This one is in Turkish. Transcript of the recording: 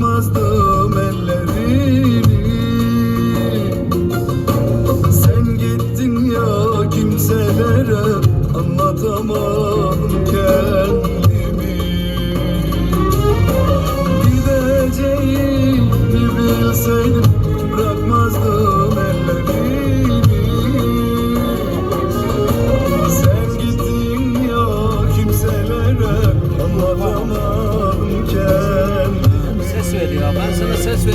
bırakmazdım ellerini. Sen gittin ya kimselere anlatamadım veriyor. Ben sana ses veriyorum.